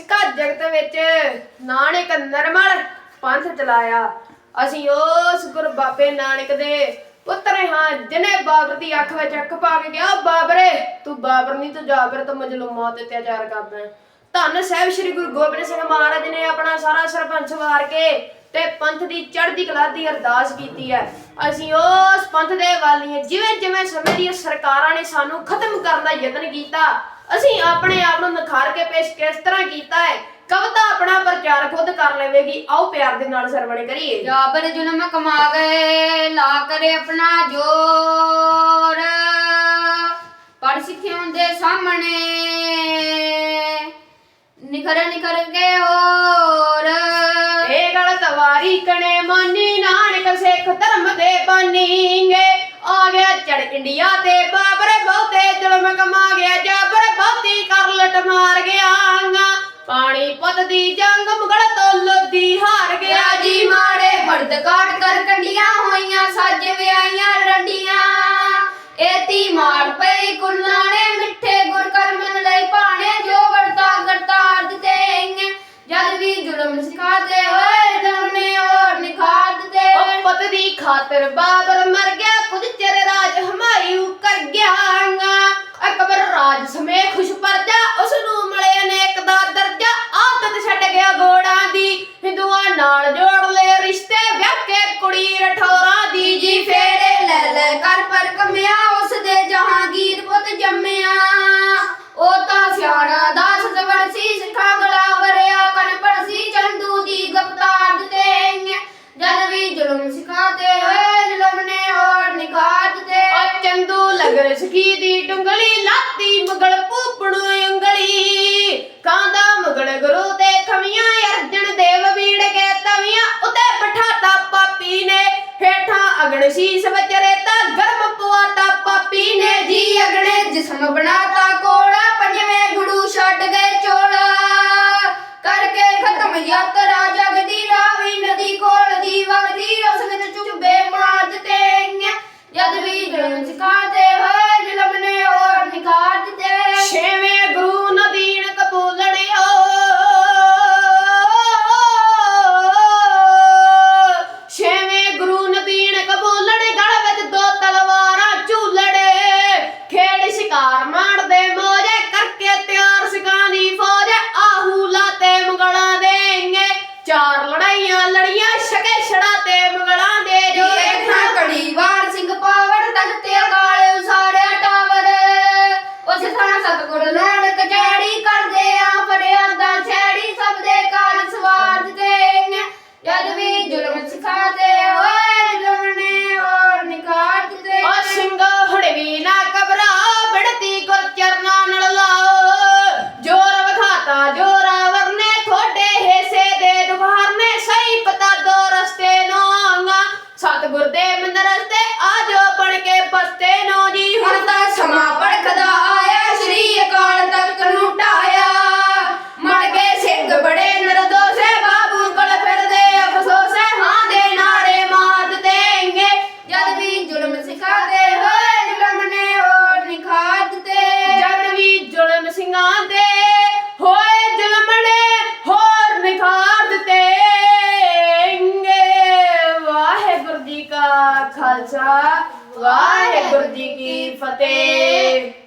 ਸਿੱਖਾ ਜਗਤ ਵਿੱਚ ਨਾਨਕ ਨਰਮਲ ਪੰਥ ਚਲਾਇਆ। ਅਸੀਂ ਉਸ ਗੁਰੂ ਬਾਬੇ ਨਾਨਕ ਦੇ ਪੁੱਤਰ ਹਾਂ ਜਿਨੇ ਬਾਬਰ ਦੀ ਅੱਖ ਵਿੱਚ ਅੱਖ ਪਾ ਕੇ ਗਿਆ ਬਾਬਰੇ, ਤੂੰ ਬਾਬਰ ਨਹੀਂ, ਤੂੰ ਜਾਬਰ ਤੋਂ ਮਜਲੂਮਾਂ ਤੇ ਅਤਿਆਚਾਰ ਕਰਦਾ ਧੰਨ ਸਾਹਿਬ ਸ੍ਰੀ ਗੁਰੂ ਗੋਬਿੰਦ ਸਿੰਘ ਮਹਾਰਾਜ ਨੇ ਆਪਣਾ ਸਾਰਾ ਸਰਪੰਚ ਵਾਰ ਕੇ ਤੇ ਪੰਥ ਦੀ ਚੜ੍ਹਦੀ ਕਲਾ ਦੀ ਅਰਦਾਸ ਕੀਤੀ ਹੈ। ਅਸੀਂ ਉਸ ਪੰਥ ਦੇ ਵਾਲੀਏ ਜਿਵੇਂ ਜਿਵੇਂ ਸਮੇਂ ਦੀਆਂ ਸਰਕਾਰਾਂ ਨੇ ਸਾਨੂੰ ਖਤਮ ਕਰਨ ਦਾ ਯਤਨ ਕੀਤਾ ਅਸੀਂ ਆਪਣੇ ਆਪ ਨੂੰ ਨਿਖਾਰ ਕੇ ਪੇਸ਼ ਕਿਸ ਤਰ੍ਹਾਂ ਕੀਤਾ ਹੈ? ਕਵਿਤਾ ਆਪਣਾ ਪ੍ਰਚਾਰ ਖੁਦ ਕਰ ਲਵੇਗੀ। ਆਓ ਪਿਆਰ ਦੇ ਨਾਲ ਸਰਵਣ ਕਰੀਏ। ਜਾਬਰ ਜ਼ੁਲਮ ਕਮਾ ਗਏ ਲਾ ਕਰੇ ਆਪਣਾ ਜੋਰ। ਪੜ ਸਿੱਖਿਓਂ ਦੇ ਸਾਹਮਣੇ। ਨਿਖਰ ਨਿਖਰ ਕੇ ਹੋਰ। ਇਹ ਗਲਤ ਵਾਰੀ ਕਣੇ ਮਾਨੀ ਨਾਨਕ ਸਿੱਖ ਧਰਮ ਦੇ ਬਾਨੀਂਗੇ ਆ ਗਿਆ ਚੜ ਇੰਡੀਆ ਤੇ ਪਾਣੀ ਪੁੱਤ ਦੀ ਜੰਗ ਮੁਗਲ ਤੋਂ ਲੋਦੀ ਹਾਰ ਗਿਆ ਜੀ। ਮਾੜੇ ਮਰਦ ਕਾਟ ਕਰ ਕੰਡੀਆਂ ਹੋਈਆਂ ਸੱਜ ਵਿਆਈਆਂ ਰੰਡੀਆਂ। ਏਤੀ ਮਾਰ ਪਈ ਕੁਰਲਾਣੇ ਮਿੱਠੇ ਗੁਰ ਕਰਮਨ ਲਈ ਪਾਣੇ ਜੋ ਵਰਤਾ ਕਰਤਾ ਦਿੱਤੇ ਜਦ ਵੀ ਜ਼ੁਲਮ ਸਿਖਾਤੇ ਹੋਏ ਜਮਨੇ ਔਰ ਨਿਖਾਰ ਦਿੱਤੇ ਪੁੱਤ ਦੀ ਖਾਤਰ ਬਾਬਰ ਮਰ ਗਿਆ ਕੁਝ ਚਿਰ ਰਾਜ ਹਮਾਇੂ ਕਰ ਗਿਆ ਅਕਬਰ ਰਾਜ ਸਮੇਂ ਖੁਸ਼ ਚੰਦੂ ਲਗਰ ਦੀ ਡੁੰਗਲੀ ਲਾਤੀ ਮੁਗਲ ਪੂਪਣੂ ਉਂਗਲੀ ਕਾਂਦਾ ਮੁਗਲ ਗੁਰੂ ਦੇ ਖਮੀਆਂ, ਅਰਜਨ ਦੇਵ ਵੀੜ ਕੇ ਤਵੀਆਂ। ਉਤੇ ਬਿਠਾਤਾ ਪਾਪੀ ਨੇ, ਹੇਠਾਂ ਅਗਣ ਸੀਸ ਵਿੱਚ ਰੇਤਾ ਗਰਮ ਪਵਾਤਾ ਪਾਪੀ ਨੇ। ਜੀ ਅਗਣੇ ਜਿਸਮ ਬਣਾਤਾ ਕੋੜਾ, ਪੰਜਵੇਂ ਗੁਰੂ ਛੱਡ ਗਏ ਚੋਲਾ ਕਰਕੇ ਖਤਮ ਯਾਤਰਾ ਵਾਹਿਗੁਰੂ ਜੀ ਕਾ